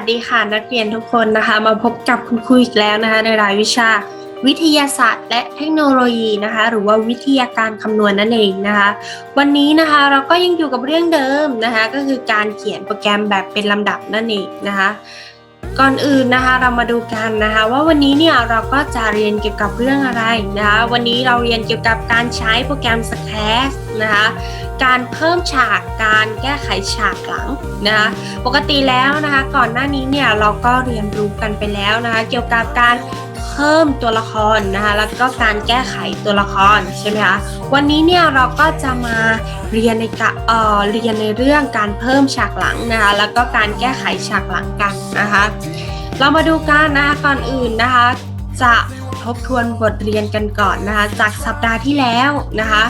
สดีค่ะนักเรียนทุกคนนะคะ มาพบกับคุณครูอีกแล้วนะคะในรายวิชา วิทยาศาสตร์ และเทคโนโลยีนะคะ หรือว่าวิทยาการคำนวณนั่นเองนะคะ วันนี้นะคะเราก็ยังอยู่กับเรื่องเดิมนะคะ ก็คือการเขียนโปรแกรมแบบเป็นลำดับนั่นเองนะคะ ก่อนอื่นนะคะเรามาดูกันนะคะ ว่าวันนี้เนี่ยเราก็จะเรียนเกี่ยวกับเรื่องอะไรนะคะ วันนี้เราเรียนเกี่ยวกับการใช้โปรแกรม s c a s นะคะ การเพิ่มฉากการแก้ไขฉากหลังนะคะปกติแล้วนะคะก่อนหน้านี้เนี่ยเราก็เรียนรู้กันไปแล้วนะคะเกี่ยวกับการเพิ่มตัวละครนะคะแล้วก็การแก้ไขตัวละครใช่ไหมคะวันนี้เนี่ยเราก็จะมาเรียนในกะเอ่อเรียนในเรื่องการเพิ่มฉากหลังนะคะแล้วก็การแก้ไขฉากหลังกันนะคะเรามาดูกันนะคะก่อนอื่นนะคะจะทบทวนบทเรียนกันก่อนนะคะจากสัปดาห์ที่แล้วนะคะ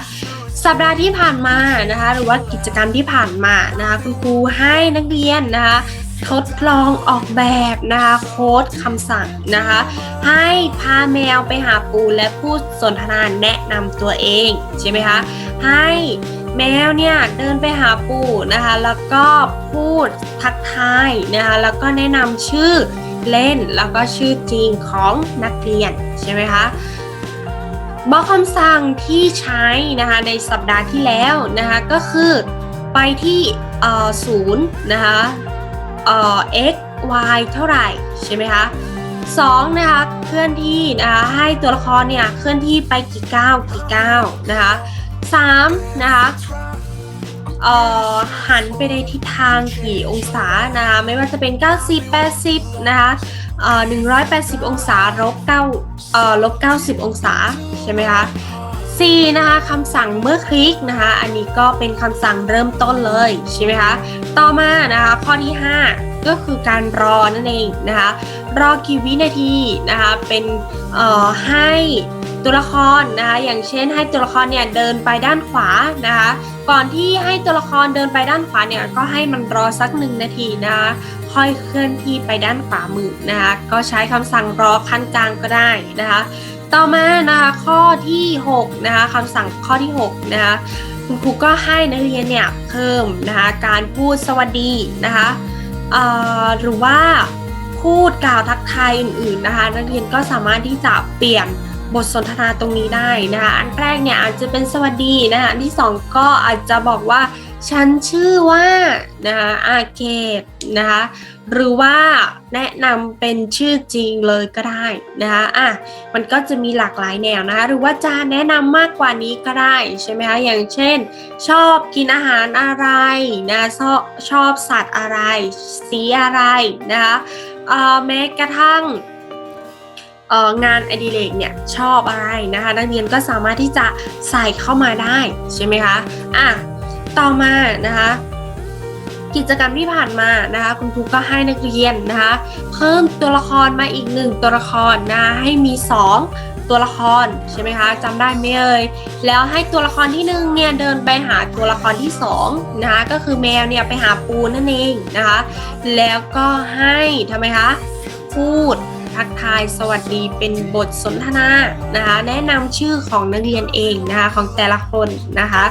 สัปดาห์ที่ผ่านมานะคะ หรือว่ากิจกรรมที่ผ่านมานะคะคุณครูให้นักเรียนนะคะทดลองออกแบบนะคะโค้ดคำสั่งนะคะ ให้พาแมวไปหาปูและพูดสนทนาแนะนำตัวเองใช่ไหมคะให้แมวเนี่ยเดินไปหาปูนะคะ แล้วก็พูดทักทายนะคะแล้วก็แนะนำชื่อเล่นแล้วก็ชื่อจริงของนักเรียนใช่ไหมคะ บล็อกคำสั่งที่ใช้นะคะในสัปดาห์ที่แล้วนะคะก็คือไปที่ศูนย์นะคะเอ่อ x y เท่าไหร่ใช่ไหมคะสองนะคะเคลื่อนที่นะคะให้ตัวละครเนี่ยเคลื่อนที่ไปกี่ก้าวกี่ก้าวนะคะสามนะคะเอ่อหันไปในทิศทางกี่องศานะคะไม่ว่าจะเป็น 90 80 นะคะเอ่อ180 องศาลบ9เอ่อลบ90 องศา ช่ไหมคะ C นะคะคำสั่งเมื่อคลิกนะคะ อันนี้ก็เป็นคำสั่งเริ่มต้นเลยใช่ไหมคะ ต่อมานะคะข้อที่ 5 ก็คือการรอนั่นเองนะคะ รอกี่วินาทีนะคะ เป็นเอ่อให้ตัวละครนะคะ อย่างเช่นให้ตัวละครเนี่ยเดินไปด้านขวานะคะ ก่อนที่ให้ตัวละครเดินไปด้านขวาเนี่ยก็ให้มันรอสักหนึ่งนาทีนะคะค่อยเคลื่อนที่ไปด้านขวามือนะคะ ก็ใช้คำสั่งรอขั้นกลางก็ได้นะคะ ต่อมานะคะข้อที่6นะคะคำสั่งข้อที่6นะคะคุณครูก็ให้นักเรียนเนี่ยเพิ่มนะคะการพูดสวัสดีนะคะหรือว่าพูดกล่าวทักทายอื่นๆนะคะนักเรียนก็สามารถที่จะเปลี่ยนบทสนทนาตรงนี้ได้นะคะอันแรกเนี่ยอาจจะเป็นสวัสดีนะคะอันที่สองก็อาจจะบอกว่า ฉันชื่อว่านะคะอาเกตนะคะหรือว่าแนะนำเป็นชื่อจริงเลยก็ได้นะคะอะมันก็จะมีหลากหลายแนวนะคะหรือว่าจะแนะนำมากกว่านี้ก็ได้ใช่ไหมคะอย่างเช่น ชอบกินอาหารอะไรนะชอบชอบสัตว์อะไร สีอะไรนะคะเอ่อแม้กระทั่งเอ่องานอดิเรกเนี่ยชอบอะไรนะคะ นักเรียนก็สามารถที่จะใส่เข้ามาได้ใช่ไหมคะอะ ต่อมานะคะ กิจกรรมที่ผ่านมานะคะคุณครูก็ให้นักเรียนนะคะ เพิ่มตัวละครมาอีกหนึ่งตัวละครนะคะให้มี2ตัวละครใช่ไหมคะจำได้ไหมเอ่ยแล้วให้ตัวละครที่หนึ่งเนี่ยเดินไปหาตัวละครที่2นะคะก็คือแมวเนี่ยไปหาปูนั่นเองนะคะ แล้วก็ให้ทำไมคะพูดทักทายสวัสดีเป็นบทสนทนานะคะ แนะนำชื่อของนักเรียนเองนะคะของแต่ละคนนะคะ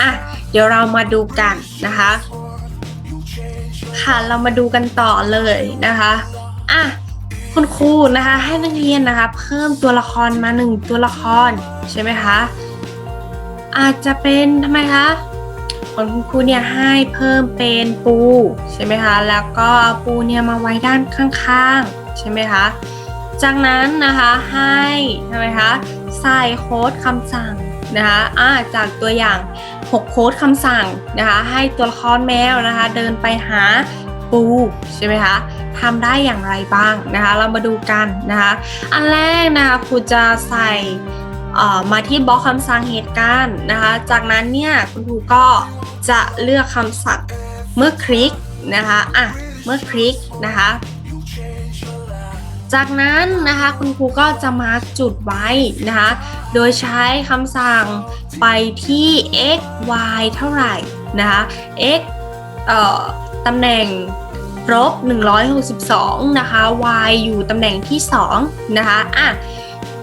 อะเดี๋ยวเรามาดูกันนะคะ ค่ะเรามาดูกันต่อเลยนะคะอะคุณครูนะคะให้นักเรียนนะคะ เพิ่มตัวละครมาหนึ่งตัวละครใช่ไหมคะอาจจะเป็นทำไมคะของคุณครูเนี่ยให้เพิ่มเป็นปูใช่ไหมคะแล้วก็เอาปูเนี่ยมาไว้ด้านข้างๆใช่ไหมคะจากนั้นนะคะให้ทำไมคะใส่โค้ดคำสั่ง นะคะอ่าจากตัวอย่าง 6 โค้ดคำสั่งนะคะให้ตัวละครแมวนะคะเดินไปหาปูใช่ไหมคะทำได้อย่างไรบ้างนะคะ เรามาดูกันนะคะอันแรกนะคะครูจะใส่มาที่บล็อกคำสั่งเหตุการณ์นะคะ จากนั้นเนี่ยคุณครูก็จะเลือกคำสั่งเมื่อคลิกนะคะอะเมื่อคลิกนะคะ จากนั้นนะคะคุณครูก็จะมาร์กจุดไว้นะคะ โดยใช้คำสั่งไปที่ x y เท่าไหร่นะคะ x เอ่อตำแหน่งลบ162 นะคะ y อยู่ตำแหน่งที่ 2 นะคะอะ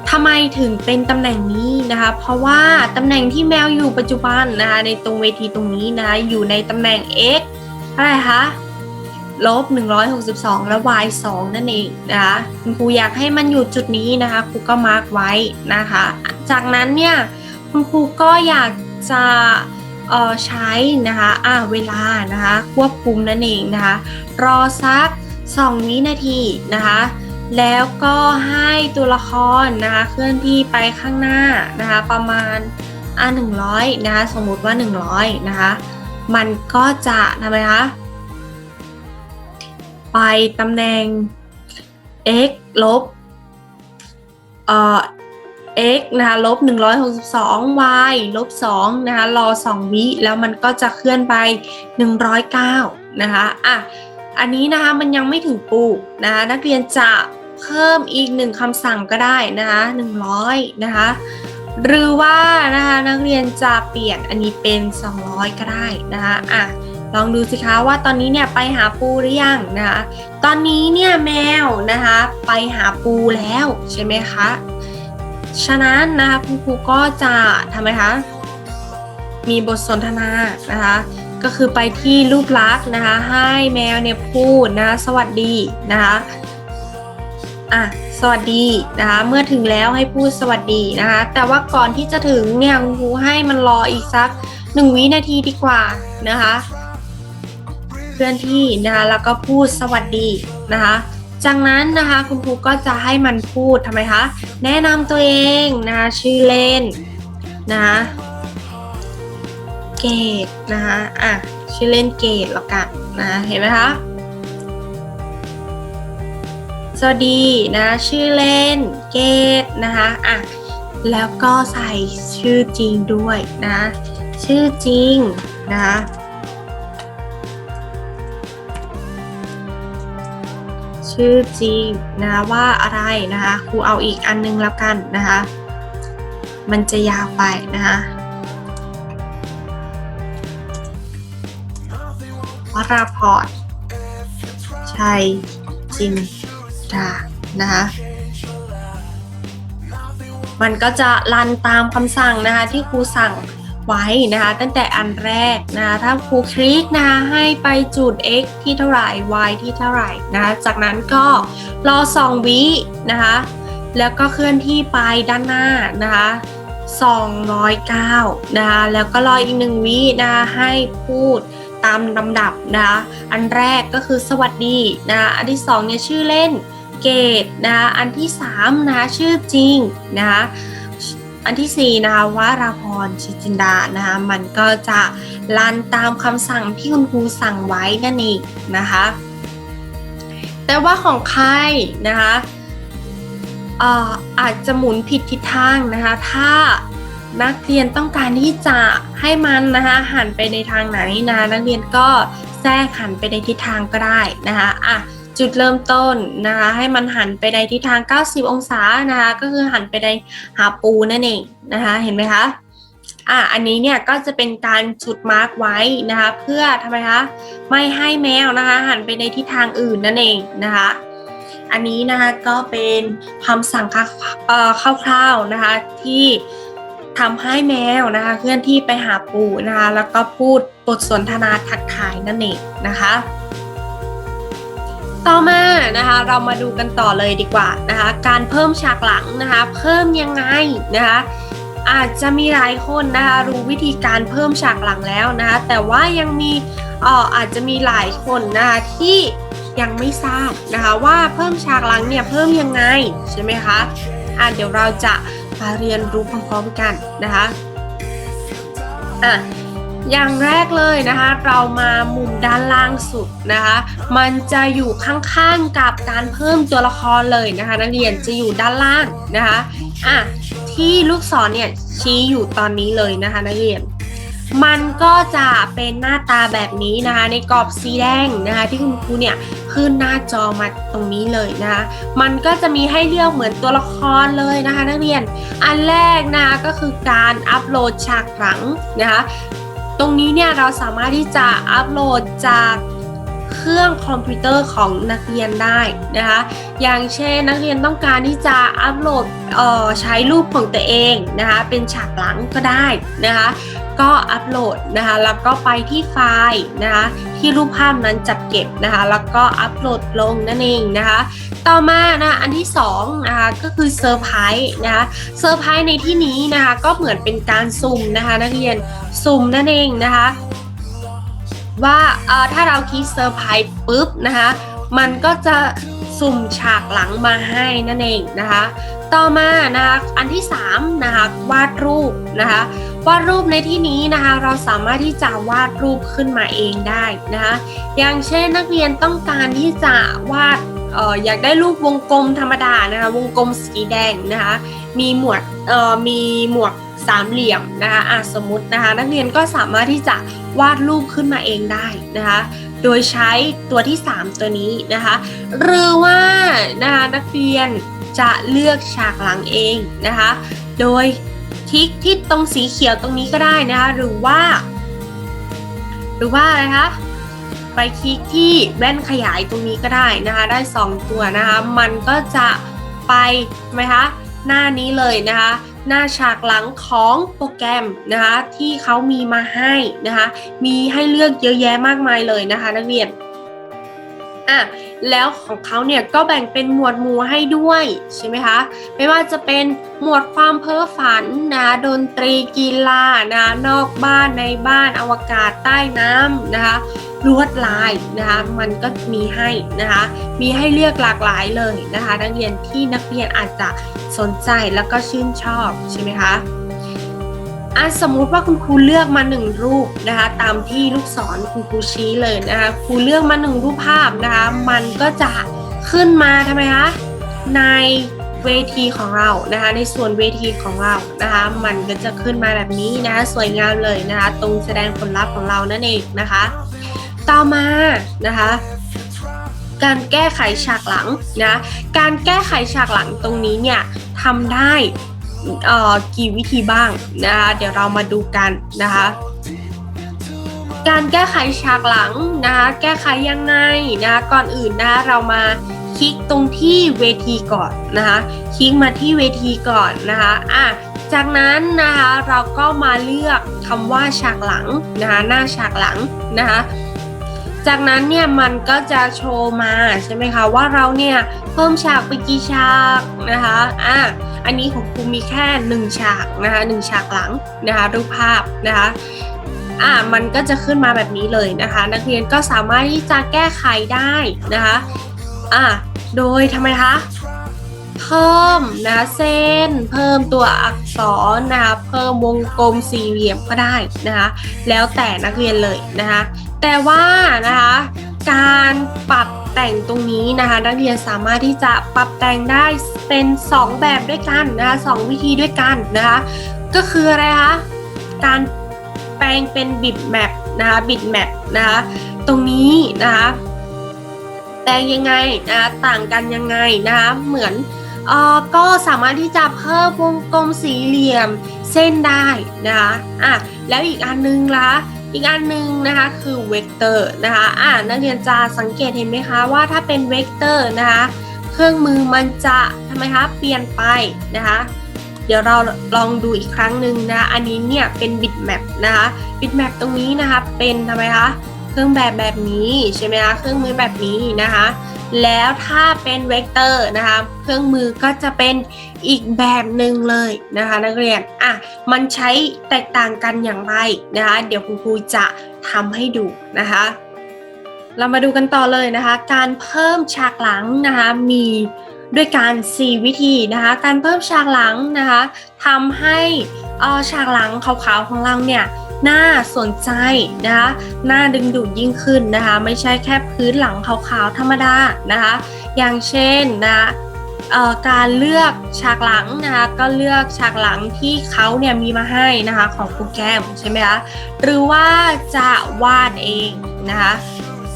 ทำไมถึงเป็นตำแหน่งนี้นะคะ เพราะว่าตำแหน่งที่แมวอยู่ปัจจุบันนะคะ ในตรงเวทีตรงนี้นะคะ อยู่ในตำแหน่ง x เท่าไหร่คะ ลบ 162 และ y 2นั่นเองนะคะคุณครูอยากให้มันอยู่จุดนี้นะคะครูก็มาร์กไว้นะคะ จากนั้นเนี่ยคุณครูก็อยากจะเออใช้นะคะอ่าเวลานะคะควบคุมนั่นเองนะคะรอสัก 2 วินาทีนะคะแล้วก็ให้ตัวละครนะคะเคลื่อนที่ไปข้างหน้านะคะประมาณอ่า100 นะคะสมมุติว่า 100 นะคะมันก็จะทำไมคะ ไปตำแหน่ง x ลบเอ่อ x นะคะลบ162 y ลบ2นะคะรอ 2 วิแล้วมันก็จะเคลื่อนไป 109 นะคะอะอันนี้นะคะมันยังไม่ถึงปูนะคะนักเรียนจะเพิ่มอีกหนึ่งคำสั่งก็ได้นะคะ100 นะคะหรือว่านะคะนักเรียนจะเปลี่ยนอันนี้เป็น 200 ก็ได้นะคะอะ ลองดูสิคะว่าตอนนี้เนี่ยไปหาปูหรือยังนะคะ ตอนนี้เนี่ยแมวนะคะไปหาปูแล้วใช่ไหมคะ ฉะนั้นนะคะคุณครูก็จะทำไมคะ มีบทสนทนานะคะ ก็คือไปที่รูปลักษณ์นะคะ ให้แมวเนี่ยพูดนะคะสวัสดีนะคะอะสวัสดีนะคะเมื่อถึงแล้วให้พูดสวัสดีนะคะ แต่ว่าก่อนที่จะถึงเนี่ยคุณครูให้มันรออีกสักหนึ่งวินาทีดีกว่านะคะ เคลื่อนที่นะคะแล้วก็พูดสวัสดีนะคะ จากนั้นนะคะคุณครูก็จะให้มันพูดทำไมคะ แนะนำตัวเองนะคะชื่อเล่นนะคะเกดนะคะอะชื่อเล่นเกดแล้วกันนะเห็นไหมคะสวัสดีนะชื่อเล่นเกดนะคะอะแล้วก็ใส่ชื่อจริงด้วยนะ ชื่อจริงนะคะ ชื่อจริงนะคะว่าอะไรนะคะครูเอาอีกอันนึงแล้วกันนะคะมันจะยาวไปนะคะวราพรชัยจินดานะคะมันก็จะรันตามคำสั่งนะคะที่ครูสั่ง ไว้นะคะ ตั้งแต่อันแรกนะคะถ้าครูคลิกนะคะให้ไปจุด x ที่เท่าไหร่ y ที่เท่าไหร่นะคะจากนั้นก็รอ 2 วินะคะแล้วก็เคลื่อนที่ไปด้านหน้านะคะ209นะคะแล้วก็รออีกหนึ่งวินะคะให้พูดตามลำดับนะคะอันแรกก็คือสวัสดีนะคะอันที่สองเนี่ยชื่อเล่นเกตนะคะอันที่สามนะคะชื่อจริงนะคะ อันที่ 4 นะคะวาราพรชิจินดานะคะมันก็จะลันตามคำสั่งที่คุณครูสั่งไว้นั่นเองนะคะ แต่ว่าของใครนะคะเอ่ออาจจะหมุนผิดทิศทางนะคะถ้านักเรียนต้องการที่จะให้มันนะคะหันไปในทางไหนนะนักเรียนก็แทรกหันไปในทิศทางก็ได้นะคะอะ จุดเริ่มต้นนะคะให้มันหันไปในทิศทาง 90 องศานะคะก็คือหันไปในหาปูนั่นเองนะคะเห็นไหมคะอะอันนี้เนี่ยก็จะเป็นการจุดมาร์กไว้นะคะเพื่อทำไมคะไม่ให้แมวนะคะหันไปในทิศทางอื่นนั่นเองนะคะอันนี้นะคะก็เป็นคำสั่งเอ่อคร่าวๆนะคะที่ทำให้แมวนะคะเคลื่อนที่ไปหาปูนะคะแล้วก็พูดบทสนทนาทักทายนั่นเองนะคะ ต่อมานะคะเรามาดูกันต่อเลยดีกว่านะคะการเพิ่มฉากหลังนะคะเพิ่มยังไงนะคะอาจจะมีหลายคนนะคะรู้วิธีการเพิ่มฉากหลังแล้วนะคะแต่ว่ายังมีอออาจจะมีหลายคนนะคะที่ยังไม่ทราบนะคะว่าเพิ่มฉากหลังเนี่ยเพิ่มยังไงใช่ไหมคะอะเดี๋ยวเราจะมาเรียนรู้พร้อมๆกันนะคะอะ อย่างแรกเลยนะคะ เรามามุมด้านล่างสุดนะคะ มันจะอยู่ข้างๆกับการเพิ่มตัวละครเลยนะคะ นักเรียนจะอยู่ด้านล่างนะคะอะที่ลูกศรเนี่ยชี้อยู่ตอนนี้เลยนะคะ นักเรียน มันก็จะเป็นหน้าตาแบบนี้นะคะ ในกรอบสีแดงนะคะ ที่คุณครูเนี่ยขึ้นหน้าจอมาตรงนี้เลยนะคะ มันก็จะมีให้เลือกเหมือนตัวละครเลยนะคะ นักเรียน อันแรกนะคะก็คือการอัปโหลดฉากหลังนะคะ ตรงนี้เนี่ยเราสามารถที่จะอัปโหลดจาก เครื่องคอมพิวเตอร์ของนักเรียนได้นะคะ อย่างเช่นนักเรียนต้องการที่จะอัปโหลดเอ่อใช้รูปของตัวเองนะคะเป็นฉากหลังก็ได้นะคะก็อัปโหลดนะคะแล้วก็ไปที่ไฟล์นะคะที่รูปภาพนั้นจัดเก็บนะคะแล้วก็อัปโหลดลงนั่นเองนะคะต่อมานะอันที่2นะคะก็คือเซอร์ไพรส์นะคะเซอร์ไพรส์ในที่นี้นะคะก็เหมือนเป็นการสุ่มนะคะนักเรียนสุ่มนั่นเองนะคะ ว่าเออถ้าเราคลิกเซอร์ไพรส์ปุ๊บนะคะมันก็จะสุ่มฉากหลังมาให้นั่นเองนะคะ ต่อมานะคะอันที่3นะคะวาดรูปนะคะวาดรูปในที่นี้นะคะ เราสามารถที่จะวาดรูปขึ้นมาเองได้นะคะอย่างเช่นนักเรียนต้องการที่จะวาดอออยากได้รูปวงกลมธรรมดานะคะวงกลมสีแดงนะคะมีหมวดออมีหมวก สามเหลี่ยมนะคะอะสมมตินะคะ นักเรียนก็สามารถที่จะวาดรูปขึ้นมาเองได้นะคะ โดยใช้ตัวที่ 3 ตัวนี้นะคะ หรือว่านะคะนักเรียนจะเลือกฉากหลังเองนะคะ โดยคลิกที่ตรงสีเขียวตรงนี้ก็ได้นะคะ หรือว่า หรือว่าอะไรคะไปคลิกที่แว่นขยายตรงนี้ก็ได้นะคะ ได้ 2 ตัวนะคะ มันก็จะไปไหมคะหน้านี้เลยนะคะ หน้าฉากหลังของโปรแกรมนะคะที่เขามีมาให้นะคะมีให้เลือกเยอะแยะมากมายเลยนะคะนักเรียนอะแล้วของเขาเนี่ยก็แบ่งเป็นหมวดหมู่ให้ด้วยใช่ไหมคะไม่ว่าจะเป็นหมวดความเพ้อฝันนะดนตรีกีฬานะนอกบ้านในบ้านอวกาศใต้น้ำนะคะ ลวดลายนะคะ มันก็มีให้นะคะ มีให้เลือกหลากหลายเลยนะคะ นักเรียนที่นักเรียนอาจจะสนใจแล้วก็ชื่นชอบใช่ไหมคะอะสมมุติว่าคุณครูเลือกมาหนึ่งรูปนะคะ ตามที่ลูกศรคุณครูชี้เลยนะคะครูเลือกมาหนึ่งรูปภาพนะคะ มันก็จะขึ้นมาทำไมคะในเวทีของเรานะคะ ในส่วนเวทีของเรานะคะ มันก็จะขึ้นมาแบบนี้นะคะ สวยงามเลยนะคะ ตรงแสดงผลลัพธ์ของเรานั่นเองนะคะ ต่อมานะคะการแก้ไขฉากหลังนะการแก้ไขฉากหลังตรงนี้เนี่ยทำได้อ่อกี่วิธีบ้างนะคะเดี๋ยวเรามาดูกันนะคะการแก้ไขฉากหลังนะคะแก้ไขยังไงนะคะก่อนอื่นนะคะเรามาคลิกตรงที่เวทีก่อนนะคะคลิกมาที่เวทีก่อนนะคะอะจากนั้นนะคะเราก็มาเลือกคำว่าฉากหลังนะคะหน้าฉากหลังนะคะ จากนั้นเนี่ยมันก็จะโชว์มาใช่ไหมคะว่าเราเนี่ยเพิ่มฉากไปกี่ฉากนะคะอะอันนี้ของครูมีแค่หนึ่งฉากนะคะหนึ่งฉากหลังนะคะรูปภาพนะคะอะมันก็จะขึ้นมาแบบนี้เลยนะคะ นักเรียนก็สามารถที่จะแก้ไขได้นะคะอะโดยทำไมคะ พิ่มนะเส้น เพิ่มตัวอักษรนะคะเพิ่มวงกลมสี่เหลี่ยมก็ได้นะคะแล้วแต่นักเรียนเลยนะคะแต่ว่านะคะการปรับแต่งตรงนี้นะคะนักเรียนสามารถที่จะปรับแต่งได้เป็น 2 แบบด้วยกันนะคะสองวิธีด้วยกันนะคะก็คืออะไรคะการแปลงเป็นบิตแมปนะคะบิตแมปนะคะตรงนี้นะคะแปลงยังไงนะคะต่างกันยังไงนะคะเหมือน ก็สามารถที่จะเพิ่มวงกลมสี่เหลี่ยมเส้นได้นะคะอะแล้วอีกอันนึงละอีกอันหนึ่งนะคะคือเวกเตอร์นะคะอ่านักเรียนจะสังเกตเห็นไหมคะว่าถ้าเป็นเวกเตอร์นะคะเครื่องมือมันจะทำไมคะเปลี่ยนไปนะคะเดี๋ยวเราลองดูอีกครั้งหนึ่งนะคะอันนี้เนี่ยเป็นบิตแมปนะคะบิตแมปตรงนี้นะคะเป็นทำไมคะ เครื่องแบบแบบนี้ใช่ไหมคะ เครื่องมือแบบนี้นะคะ แล้วถ้าเป็นเวกเตอร์นะคะ เครื่องมือก็จะเป็นอีกแบบหนึ่งเลยนะคะนักเรียน อะ มันใช้แตกต่างกันอย่างไรนะคะ เดี๋ยวคุณครูจะทำให้ดูนะคะ เรามาดูกันต่อเลยนะคะ การเพิ่มฉากหลังนะคะมีด้วยการ 4 วิธีนะคะ การเพิ่มฉากหลังนะคะทำให้ฉากหลังขาวๆของเราเนี่ย น่าสนใจนะคะน่าดึงดูดยิ่งขึ้นนะคะ ไม่ใช่แค่พื้นหลังขาวๆธรรมดานะคะ อย่างเช่นนะการเลือกฉากหลังนะคะก็เลือกฉากหลังที่เขาเนี่ยมีมาให้นะคะของโปรแกรมใช่ไหมคะหรือว่าจะวาดเองนะคะ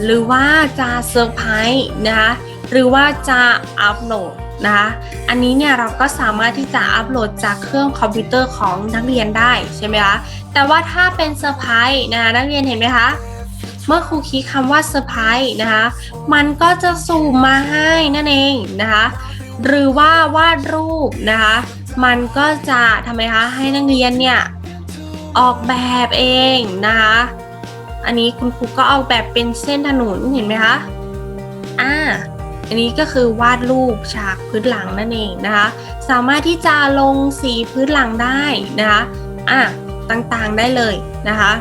หรือว่าจะเซอร์ไพรส์นะคะหรือว่าจะอัปโหลด นะคะอันนี้เนี่ยเราก็สามารถที่จะอัปโหลดจากเครื่องคอมพิวเตอร์ของนักเรียนได้ใช่ไหมคะแต่ว่าถ้าเป็นเซอร์ไพรส์นะคะนักเรียนเห็นไหมคะเมื่อครูคลิกคำว่าเซอร์ไพรส์นะคะมันก็จะสุ่มมาให้นั่นเองนะคะหรือว่าวาดรูปนะคะมันก็จะทำไมคะให้นักเรียนเนี่ยออกแบบเองนะคะอันนี้คุณครูก็เอาแบบเป็นเส้นถนนเห็นไหมคะอ่า อันนี้ก็คือวาดรูปฉากพื้นหลังนั่นเองนะคะ สามารถที่จะลงสีพื้นหลังได้นะคะอะต่างๆได้เลยนะคะ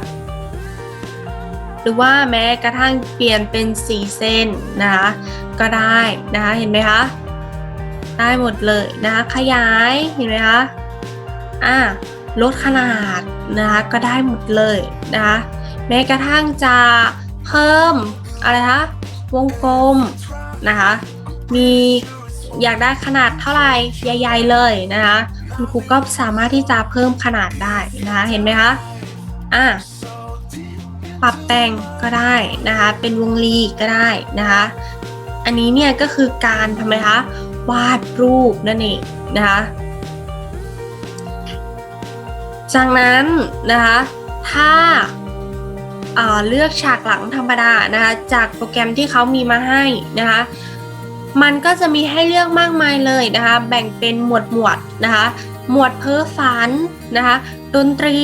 หรือว่าแม้กระทั่งเปลี่ยนเป็นสีเส้นนะคะก็ได้นะคะเห็นไหมคะได้หมดเลยนะคะขยายเห็นไหมคะอะลดขนาดนะคะก็ได้หมดเลยนะคะแม้กระทั่งจะเพิ่มอะไรคะวงกลม นะคะ มีอยากได้ขนาดเท่าไหร่ใหญ่ๆเลยนะคะคุณครูก็สามารถที่จะเพิ่มขนาดได้นะคะเห็นไหมคะอะปรับแต่งก็ได้นะคะเป็นวงรีก็ได้นะคะอันนี้เนี่ยก็คือการทำไมคะวาดรูปนั่นเองนะคะจากนั้นนะคะถ้า เลือกฉากหลังธรรมดานะคะจากโปรแกรมที่เขามีมาให้นะคะมันก็จะมีให้เลือกมากมายเลยนะคะแบ่งเป็นหมวดหมวดนะคะหมวดเพ้อฝันนะคะดนตรี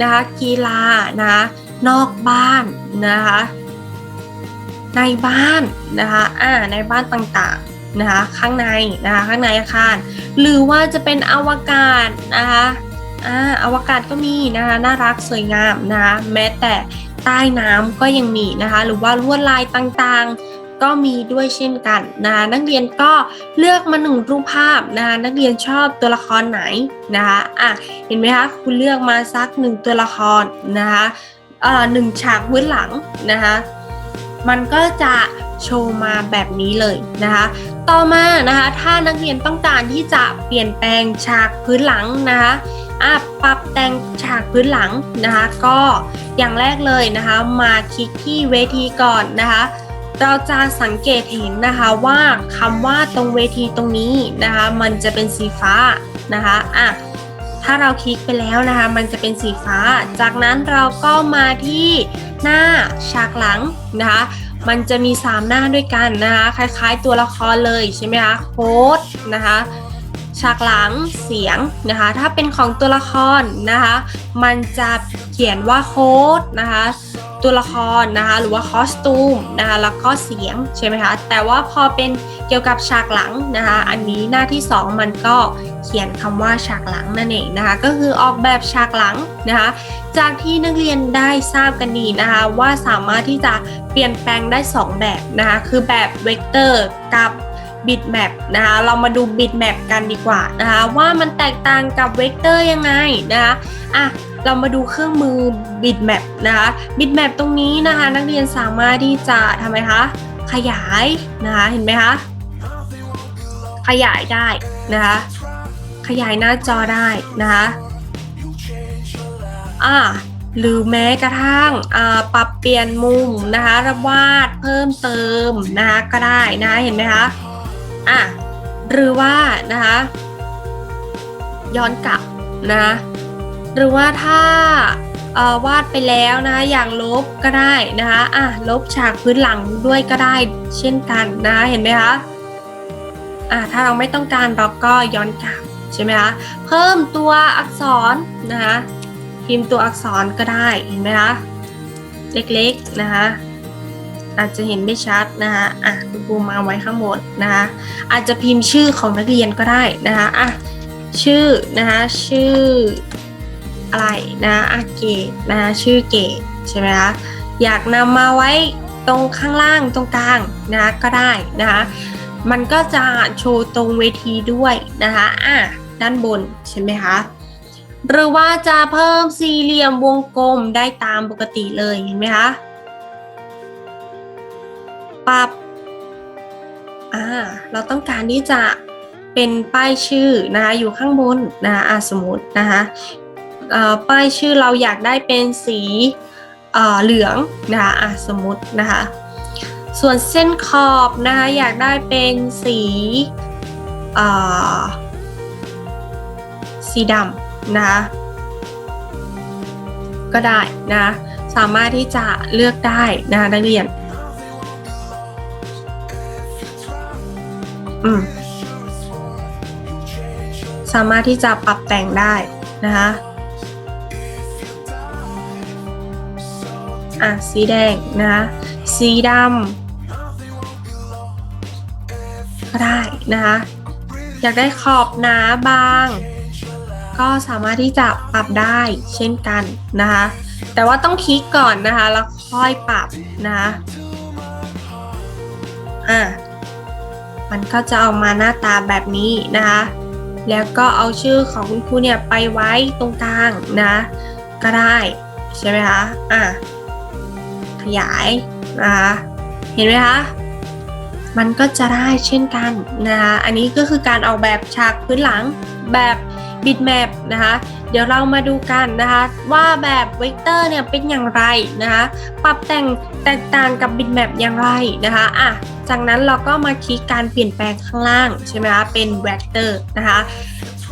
นะคะกีฬานะคะนอกบ้านนะคะในบ้านนะคะอ่าในบ้านต่างๆนะคะข้างในนะคะข้างในอาคาร หรือว่าจะเป็นอวกาศนะคะอ่าอวกาศก็มีนะคะน่ารักสวยงามนะคะแม้แต่ ใต้น้ำก็ยังมีนะคะ หรือว่าลวดลายต่างๆ ก็มีด้วยเช่นกันนะคะนักเรียนก็เลือกมาหนึ่งรูปภาพนะคะนักเรียนชอบตัวละครไหนนะคะอะเห็นไหมคะคุณเลือกมาสักหนึ่งตัวละครนะคะเอ่อหนึ่งฉากพื้นหลังนะคะมันก็จะโชว์มาแบบนี้เลยนะคะ ต่อมานะคะ ถ้านักเรียนต้องการที่จะเปลี่ยนแปลงฉากพื้นหลังนะคะ อะปรับแต่งฉากพื้นหลังนะคะ ก็อย่างแรกเลยนะคะ มาคลิกที่เวทีก่อนนะคะ เราจะสังเกตเห็นนะคะว่าคำว่าตรงเวทีตรงนี้นะคะ มันจะเป็นสีฟ้านะคะอะถ้าเราคลิกไปแล้วนะคะ มันจะเป็นสีฟ้า จากนั้นเราก็มาที่หน้าฉากหลังนะคะ มันจะมี 3 หน้าด้วยกันนะคะ คล้ายๆตัวละครเลยใช่ไหมคะ โค้ดนะคะ ฉากหลังเสียงนะคะ ถ้าเป็นของตัวละครนะคะ มันจะเขียนว่าโค้ดนะคะ ตัวละครนะคะ หรือว่าคอสตูมนะคะ แล้วก็เสียงใช่ไหมคะ แต่ว่าพอเป็นเกี่ยวกับฉากหลังนะคะ อันนี้หน้าที่ 2 มันก็เขียนคำว่าฉากหลังนั่นเองนะคะ ก็คือออกแบบฉากหลังนะคะ จากที่นักเรียนได้ทราบกันดีนะคะ ว่าสามารถที่จะเปลี่ยนแปลงได้ 2 แบบนะคะ คือแบบเวกเตอร์กับ บิตแมปนะคะเรามาดูบิตแมปกันดีกว่านะคะว่ามันแตกต่างกับเวกเตอร์ยังไงนะคะอะเรามาดูเครื่องมือ bitmap นะคะ bitmap ตรงนี้นะคะนักเรียนสามารถที่จะทำไมคะขยายนะคะเห็นไหมคะขยายได้นะคะขยายหน้าจอได้นะคะอ่าหรือแม้กระทั่งอ่าปรับเปลี่ยนมุมนะคะระวาดเพิ่มเติมนะคะก็ได้นะคะเห็นไหมคะ อะหรือว่านะคะย้อนกลับนะหรือว่าถ้าวาดไปแล้วนะอย่ากลบก็ได้นะคะอะลบฉากพื้นหลังด้วยก็ได้เช่นกันนะะเห็นไหมคะอะถ้าเราไม่ต้องการเราก็ย้อนกลับใช่ไหมคะเพิ่มตัวอักษรนะคะพิมพ์ตัวอักษรก็ได้เห็นไหมคะเล็กๆนะคะ อาจจะเห็นไม่ชัดนะคะอะคุณครูมาไว้ข้างบนนะคะอาจจะพิมพ์ชื่อของนักเรียนก็ได้นะคะอะชื่อนะคะชื่ออะไรนะอาเกตนะคะชื่อเกตใช่ไหมคะอยากนำมาไว้ตรงข้างล่างตรงกลางนะก็ได้นะคะมันก็จะโชว์ตรงเวทีด้วยนะคะอะด้านบนใช่ไหมคะหรือว่าจะเพิ่มสี่เหลี่ยมวงกลมได้ตามปกติเลยเห็นไหมคะ ปรับอ่าเราต้องการที่จะเป็นป้ายชื่อนะคะอยู่ข้างบนนะคะะสมมตินะคะป้ายชื่อเราอยากได้เป็นสีเหลืองนะคะะสมมตินะคะ ส่วนเส้นขอบนะคะอยากได้เป็นสีสีดำนะคะก็ได้นะสามารถที่จะเลือกได้นะะนักเรียน อืมสามารถที่จะปรับแต่งได้นะคะอะสีแดงนะคะสีดำก็ได้นะคะอยากได้ขอบหนาบาง ก็สามารถที่จะปรับได้เช่นกันนะคะแต่ว่าต้องคลิกก่อนนะคะแล้วค่อยปรับนะคะอะ มันก็จะออกมาหน้าตาแบบนี้นะคะ แล้วก็เอาชื่อของคุณครูเนี่ยไปไว้ตรงกลางนะ ก็ได้ใช่ไหมคะ อะ ขยายนะคะ เห็นไหมคะ มันก็จะได้เช่นกันนะคะ อันนี้ก็คือการออกแบบฉากพื้นหลังแบบบิดแมปนะคะ เดี๋ยวเรามาดูกันนะคะ ว่าแบบเวกเตอร์เนี่ยเป็นอย่างไรนะคะ ปรับแต่ง แตกต่างกับบิดแมปอย่างไรนะคะอะจากนั้นเราก็มาคลิกการเปลี่ยนแปลงข้างล่างใช่ไหมคะเป็นเวกเตอร์นะคะ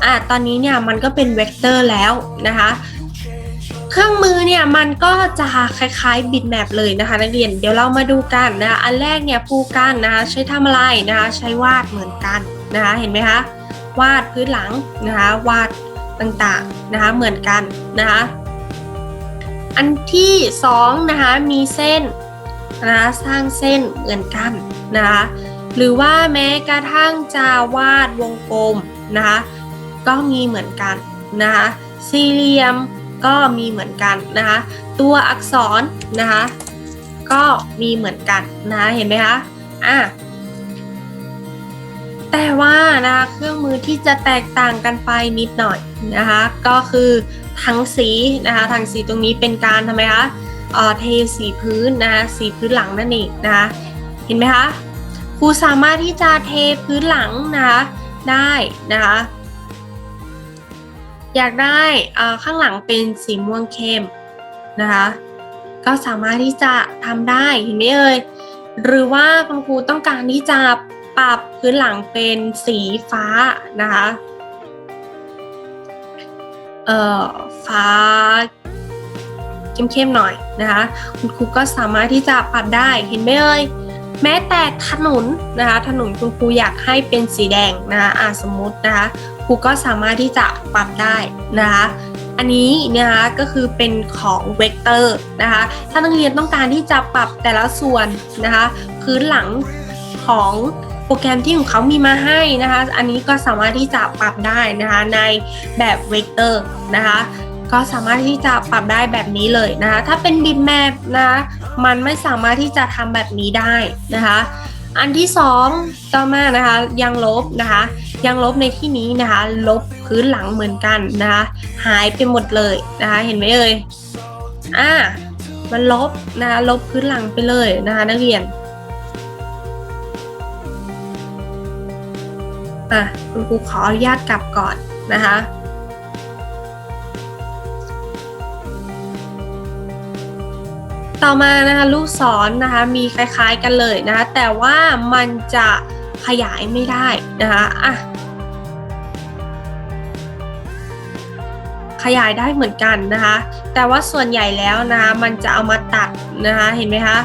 อะตอนนี้เนี่ยมันก็เป็นเวกเตอร์แล้วนะคะเครื่องมือเนี่ยมันก็จะคล้ายๆบิดแมปเลยนะคะนักเรียนเดี๋ยวเรามาดูกันนะคะอันแรกเนี่ยภูกันนะคะใช้ทำอะไรนะคะใช้วาดเหมือนกันนะคะเห็นไหมคะวาดพื้นหลังนะคะวาดต่างๆนะคะเหมือนกันนะคะ อันที่สองนะคะมีเส้นนะคะสร้างเส้นเหมือนกันนะคะหรือว่าแม้กระทั่งจะวาดวงกลมนะคะก็มีเหมือนกันนะคะสี่เหลี่ยมก็มีเหมือนกันนะคะตัวอักษรนะคะก็มีเหมือนกันนะคะเห็นไหมคะอะ แต่ว่านะคะเครื่องมือที่จะแตกต่างกันไปนิดหน่อยนะคะก็คือทั้งสีนะคะทั้งสีตรงนี้เป็นการทำไมคะเออเทสีพื้นนะคะสีพื้นหลังนั่นเองนะคะเห็นไหมคะครูสามารถที่จะเทพื้นหลังนะคะได้นะคะอยากได้ข้างหลังเป็นสีม่วงเข้มนะคะก็สามารถที่จะทำได้เห็นไหมเอ่ยหรือว่าคุณครูต้องการที่จะ ปรับพื้นหลังเป็นสีฟ้านะคะเอ่อฟ้าเข้มๆหน่อยนะคะ คุณครูก็สามารถที่จะปรับได้เห็นไหมเอ่ยแม้แต่ถนนนะคะ ถนนคุณครูอยากให้เป็นสีแดงนะคะอ่าสมมตินะคะครูก็สามารถที่จะปรับได้นะคะ อันนี้นะคะก็คือเป็นของเวกเตอร์นะคะ ถ้านักเรียนต้องการที่จะปรับแต่ละส่วนนะคะ พื้นหลังของ โปรแกรมที่ของเขามีมาให้นะคะ อันนี้ก็สามารถที่จะปรับได้นะคะในแบบเวกเตอร์นะคะก็สามารถที่จะปรับได้แบบนี้เลยนะคะ ถ้าเป็นบิ m แมปนะคะมันไม่สามารถที่จะทำแบบนี้ได้นะคะ อันที่สองต่อมานะคะยังลบนะคะ ยังลบในที่นี้นะคะ ลบพื้นหลังเหมือนกันนะคะ หายไปหมดเลยนะคะ เห็นไหมเอ่ยอ่ามันลบนะคะลบพื้นหลังไปเลยนะคะ นักเรียน อะคุณครูขออนุญาตกลับก่อนนะคะต่อมานะคะลูกศรนนะคะมีคล้ายๆกันเลยนะคะแต่ว่ามันจะขยายไม่ได้นะคะอะขยายได้เหมือนกันนะคะ แต่ว่าส่วนใหญ่แล้วนะคะมันจะเอามาตัดนะคะเห็นไหมคะ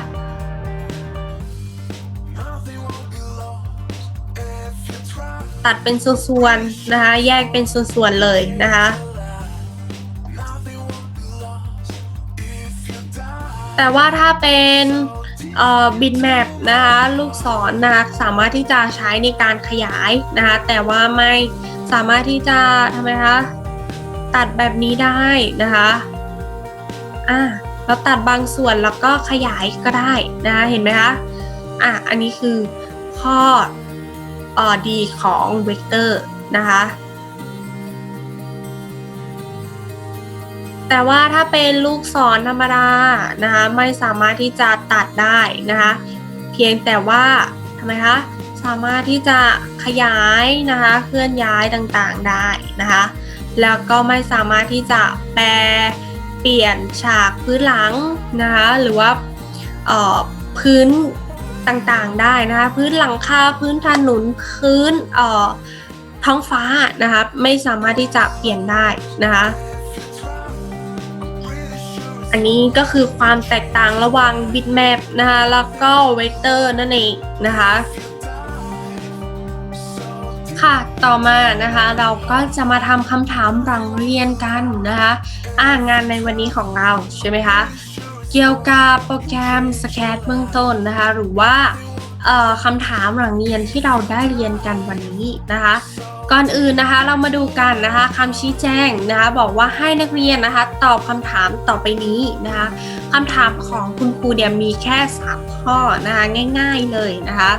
ตัดเป็นส่วนๆนะคะ แยกเป็นส่วนๆเลยนะคะ แต่ว่าถ้าเป็นบินแมปนะคะลูกศรนนะคะสามารถที่จะใช้ในการขยายนะคะแต่ว่าไม่สามารถที่จะทำไมคะตัดแบบนี้ได้นะคะอะเราตัดบางส่วนแล้วก็ขยายก็ได้นะคะเห็นไหมคะอะอันนี้คือข้อ ออดีของเวกเตอร์นะคะแต่ว่าถ้าเป็นลูกศรธรรมดานะคะไม่สามารถที่จะตัดได้นะคะเพียงแต่ว่าทำไมคะสามารถที่จะขยายนะคะเคลื่อนย้ายต่างๆได้นะคะแล้วก็ไม่สามารถที่จะแปลเปลี่ยนฉากพื้นหลังนะคะหรือว่าพื้น ต่างๆได้นะคะพื้นหลังคาพื้นถนนพื้นท้องฟ้านะคะไม่สามารถที่จะเปลี่ยนได้นะคะอันนี้ก็คือความแตกต่างระหว่าง bitmap นะคะแล้วก็ vector นั่นเองนะคะค่ะต่อมานะคะเราก็จะมาทำคำถามหลังเรียนกันนะคะอ่างานในวันนี้ของเราใช่ไหมคะ เกี่ยวกับโปรแกรมสแคตเบื้องต้นนะคะ หรือว่าคำถามหลังเรียนที่เราได้เรียนกันวันนี้นะคะ ก่อนอื่นนะคะเรามาดูกันนะคะคำชี้แจงนะคะบอกว่าให้นักเรียนนะคะตอบคำถามต่อไปนี้นะคะคำถามของคุณครูเนี่ยมีแค่ 3 ข้อนะคะง่ายๆเลยนะคะ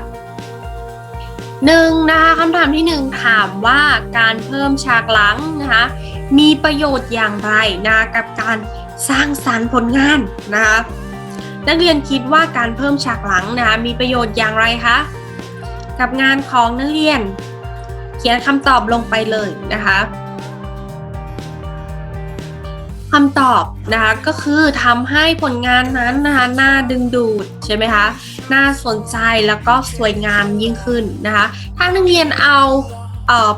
หนึ่งนะคะคำถามที่หนึ่งถามว่าการเพิ่มฉากหลังนะคะมีประโยชน์อย่างไรนะะกับการ สร้างสรรค์ผลงานนะคะนักเรียนคิดว่าการเพิ่มฉากหลังนะคะมีประโยชน์อย่างไรคะกับงานของนักเรียน เขียนคำตอบลงไปเลยนะคะคำตอบนะคะก็คือทำให้ผลงานนั้นนะคะน่าดึงดูดใช่ไหมคะน่าสนใจแล้วก็สวยงามยิ่งขึ้นนะคะถ้านักเรียนเอา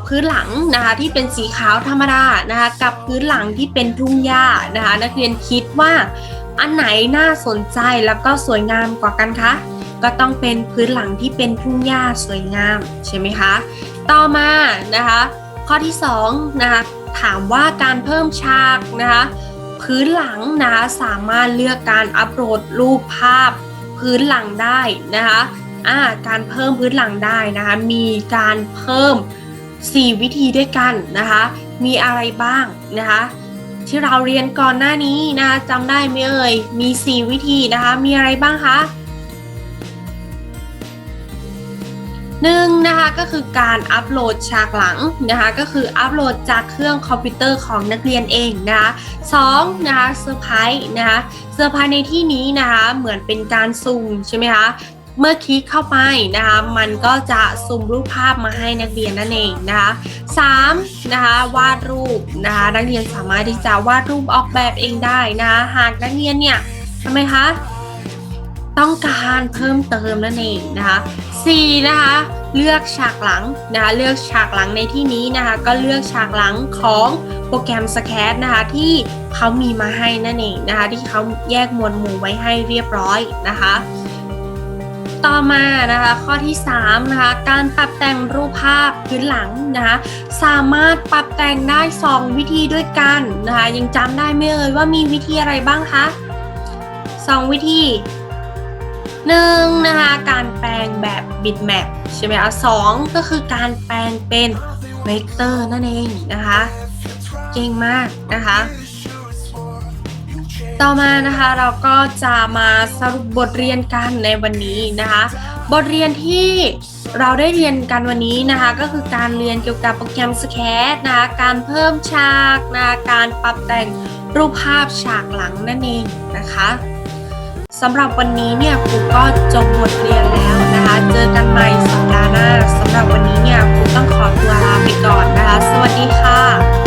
พื้นหลังนะคะที่เป็นสีขาวธรรมดานะคะกับพื้นหลังที่เป็นทุ่งหญ้านะคะนักเรียนคิดว่าอันไหนน่าสนใจแล้วก็สวยงามกว่ากันคะก็ต้องเป็นพื้นหลังที่เป็นทุ่งหญ้าสวยงามใช่ไหมคะต่อมานะคะข้อที่2นะคะถามว่าการเพิ่มฉากนะคะพื้นหลังนะคะสามารถเลือกการอัปโหลดรูปภาพพื้นหลังได้นะคะอ่าการเพิ่มพื้นหลังได้นะคะมีการเพิ่ม 4 วิธีด้วยกันนะคะ มีอะไรบ้างนะคะ ที่เราเรียนก่อนหน้านี้นะคะจำได้ไหมเอ่ยมี 4 วิธีนะคะ มีอะไรบ้างคะหนึ่งนะคะก็คือการอัปโหลดฉากหลังนะคะก็คืออัปโหลดจากเครื่องคอมพิวเตอร์ของนักเรียนเองนะคะสองนะคะเซอร์ไพรส์นะคะเซอร์ไพรส์ในที่นี้นะคะเหมือนเป็นการซูมใช่ไหมคะ เมื่อคลิกเข้าไปนะคะ มันก็จะซูมรูปภาพมาให้นักเรียนนั่นเองนะคะสามนะคะวาดรูปนะคะนักเรียนสามารถที่จะวาดรูปออกแบบเองได้นะคะหากนักเรียนเนี่ยทำไมคะต้องการเพิ่มเติมนั่นเองนะคะ 4 นะคะเลือกฉากหลังนะคะเลือกฉากหลังในที่นี้นะคะ ก็เลือกฉากหลังของโปรแกรมสแคตนะคะที่เขามีมาให้นั่นเองนะคะ ที่เขาแยกหมวดหมู่ไว้ให้เรียบร้อยนะคะ ต่อมานะคะข้อที่3นะคะการปรับแต่งรูปภาพพื้นหลังนะคะสามารถปรับแต่งได้ 2 วิธีด้วยกันนะคะยังจำได้ไหมเอ่ยว่ามีวิธีอะไรบ้างคะ2 วิธีหนึ่งนะคะการแปลงแบบ bitmap ใช่ไหมคะสองก็คือการแปลงเป็นเวกเตอร์นั่นเองนะคะ เก่งมากนะคะ ต่อมานะคะเราก็จะมาสรุปบทเรียนกันในวันนี้นะคะ บทเรียนที่เราได้เรียนกันวันนี้นะคะ ก็คือการเรียนเกี่ยวกับโปรแกรมสแคตนะคะการเพิ่มฉากนะคะการปรับแต่งรูปภาพฉากหลังนั่นเองนะคะสำหรับวันนี้เนี่ยครูก็จบบทเรียนแล้วนะคะ เจอกันใหม่สัปดาห์หน้าสำหรับวันนี้เนี่ยครูต้องขอตัวลาไปก่อนนะคะ สวัสดีค่ะ